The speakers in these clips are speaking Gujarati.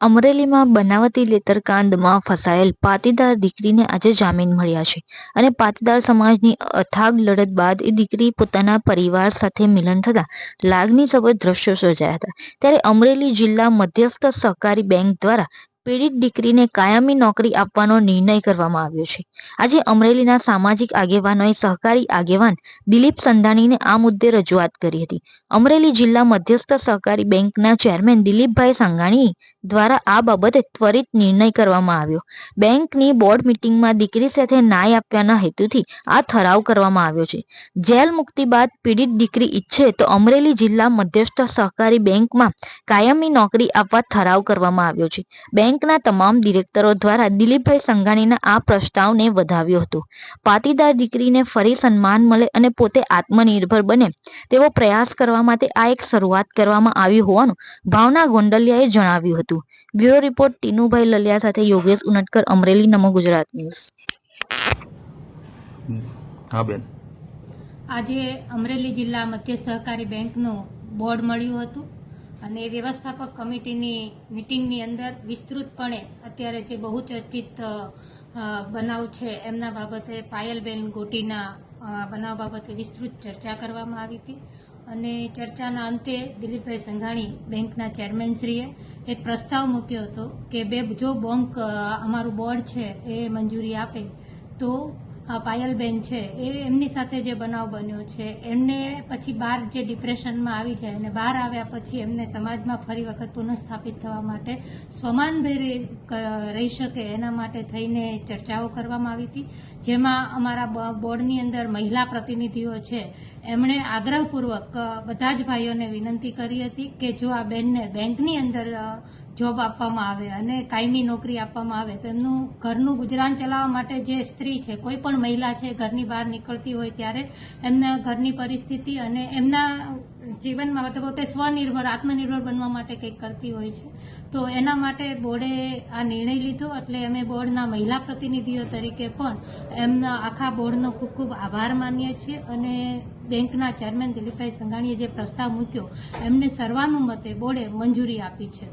અમરેલીમાં બનાવટી લેતરકાંડમાં ફસાયેલ પાટીદાર દીકરીને આજે જામીન મળ્યા છે અને પાટીદાર સમાજની અથાગ લડત બાદ એ દીકરી પોતાના પરિવાર સાથે મિલન થતા લાગણીસભર દ્રશ્યો સર્જાયા હતા. ત્યારે અમરેલી જિલ્લા મધ્યસ્થ સહકારી બેંક દ્વારા પીડિત દીકરીને કાયમી નોકરી આપવાનો નિર્ણય કરવામાં આવ્યો છે. આજે અમરેલીના સામાજિક આગેવાનોએ સહકારી આગેવાન દિલીપ સંધાનીને આ મુદ્દે રજૂઆત કરી હતી. અમરેલી જિલ્લા મધ્યસ્થ સહકારી બેંકના ચેરમેન દિલીપભાઈ સંઘાણી દ્વારા આ બાબતે ત્વરિત નિર્ણય કરવામાં આવ્યો. બેંકની બોર્ડ મિટિંગમાં દીકરી સાથે ન્યાય આપવાના હેતુથી આ ઠરાવ કરવામાં આવ્યો છે. જેલ મુક્તિ બાદ પીડિત દીકરી ઈચ્છે તો અમરેલી જિલ્લા મધ્યસ્થ સહકારી બેંકમાં કાયમી નોકરી આપવા ઠરાવ કરવામાં આવ્યો છે. બેંકના તમામ ડિરેક્ટરો દ્વારા દિલીપભાઈ સંઘાણીના આ પ્રસ્તાવને વધાવ્યો હતો. પાટીદાર દીકરીને ફરી સન્માન મળે અને પોતે આત્મનિર્ભર બને તેવો પ્રયાસ કરવા માટે આ એક શરૂઆત કરવામાં આવી હોવાનું ભાવના ગોંડલિયાએ જણાવ્યું હતું. બ્યુરો રિપોર્ટ ટીનુભાઈ લલિયા સાથે યોગેશ ઉનટકર અમરેલી નમો ગુજરાત ન્યૂઝ. હા બેન. આજે અમરેલી જિલ્લા મધ્ય સહકારી બેંકનું બોર્ડ મળ્યું હતું. અને વ્યવસ્થાપક કમિટીની મિટિંગની અંદર વિસ્તૃતપણે અત્યારે જે બહુ ચર્ચિત બનાવ છે, એમના બાબતે પાયલબેન ગોટીના બનાવ બાબતે વિસ્તૃત ચર્ચા કરવામાં આવી હતી. અને ચર્ચાના અંતે દિલીપભાઈ સંઘાણી બેંકના ચેરમેનશ્રીએ એક પ્રસ્તાવ મૂક્યો હતો કે બે, જો બેંક અમારું બોર્ડ છે, એ મંજૂરી આપે, તો પાયલબેન છે, એ એમની સાથે જે બનાવ બન્યો છે, એમને પછી બહાર જે ડિપ્રેશનમાં આવી જાય અને બહાર આવ્યા પછી એમને સમાજમાં ફરી વખત પુનઃસ્થાપિત થવા માટે સ્વમાનભેર રહી શકે એના માટે થઈને ચર્ચાઓ કરવામાં આવી હતી. જેમાં અમારા બોર્ડની અંદર મહિલા પ્રતિનિધિઓ છે, એમણે આગ્રહપૂર્વક બધા જ ભાઈઓને વિનંતી કરી હતી કે જો આ બેનને બેંકની અંદર જોબ આપવામાં આવે અને કાયમી નોકરી આપવામાં આવે તો એમનું ઘરનું ગુજરાન ચલાવવા માટે જે સ્ત્રી છે, કોઈ પણ મહિલા છે, ઘરની બહાર નીકળતી હોય ત્યારે એમના ઘરની પરિસ્થિતિ અને એમના જીવનમાં માટે પોતે સ્વનિર્ભર, આત્મનિર્ભર બનવા માટે કંઈક કરતી હોય છે. તો એના માટે બોર્ડે આ નિર્ણય લીધો, એટલે અમે બોર્ડના મહિલા પ્રતિનિધિઓ તરીકે પણ એમના આખા બોર્ડનો ખૂબ ખૂબ આભાર માનીએ છીએ અને બેંકના ચેરમેન દિલીપભાઈ સંઘાણીએ જે પ્રસ્તાવ મૂક્યો, એમને સર્વાનુમતે બોર્ડે મંજૂરી આપી છે.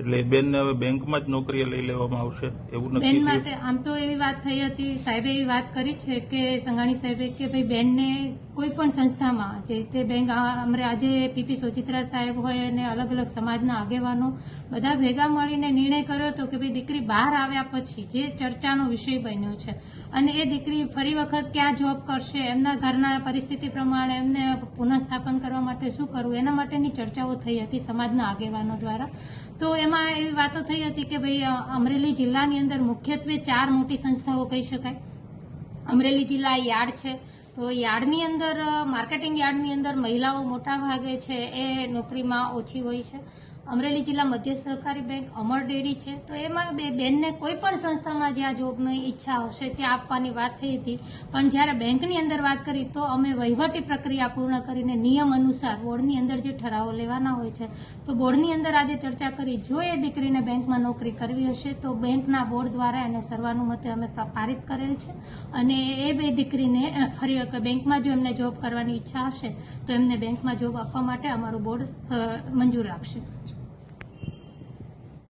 એટલે બેન હવે બેંકમાં જ નોકરી લઈ લેવામાં આવશે એવું બેન માટે આમ તો એવી વાત થઈ હતી સાહેબે એવી વાત કરી છે કે સંઘાણી સાહેબે કે ભાઈ બેનને કોઈ પણ સંસ્થામાં જે રીતે બેંક અમારે આજે પીપી સોચિત્રા સાહેબ હોય અને અલગ અલગ સમાજના આગેવાનો બધા ભેગા મળીને નિર્ણય કર્યો હતો કે ભાઈ દીકરી બહાર આવ્યા પછી જે ચર્ચાનો વિષય બન્યો છે અને એ દીકરી ફરી વખત ક્યાં જોબ કરશે એમના ઘરના પરિસ્થિતિ પ્રમાણે એમને પુનઃસ્થાપન કરવા માટે શું કરવું એના માટેની ચર્ચાઓ થઈ હતી સમાજના આગેવાનો દ્વારા. તો એમાં એવી વાતો થઈ હતી કે ભાઈ અમરેલી જિલ્લાની અંદર મુખ્યત્વે ચાર મોટી સંસ્થાઓ કહી શકાય. અમરેલી જિલ્લા યાર્ડ છે. તો યાર્ડની અંદર માર્કેટિંગ યાર્ડની અંદર મહિલાઓ મોટા ભાગે છે, એ નોકરીમાં ઓછી હોય છે. અમરેલી જિલ્લા મધ્ય સહકારી બેંક અમર ડેરી છે. તો એમાં બે બેનને કોઈ પણ સંસ્થામાં જ્યાં જોબની ઈચ્છા હશે ત્યાં આપવાની વાત થઈ હતી. પણ જ્યારે બેંકની અંદર વાત કરી તો અમે વહીવટી પ્રક્રિયા પૂર્ણ કરીને નિયમ અનુસાર બોર્ડની અંદર જે ઠરાવો લેવાના હોય છે, તો બોર્ડની અંદર આજે ચર્ચા કરી, જો એ દીકરીને બેંકમાં નોકરી કરવી હશે તો બેંકના બોર્ડ દ્વારા એને સર્વાનુમતે અમે પ્ર- પારિત કરેલ છે. અને એ બે દીકરીને ફરી બેંકમાં જો એમને જોબ કરવાની ઈચ્છા હશે, તો એમને બેંકમાં જોબ આપવા માટે અમારું બોર્ડ મંજૂર આપશે.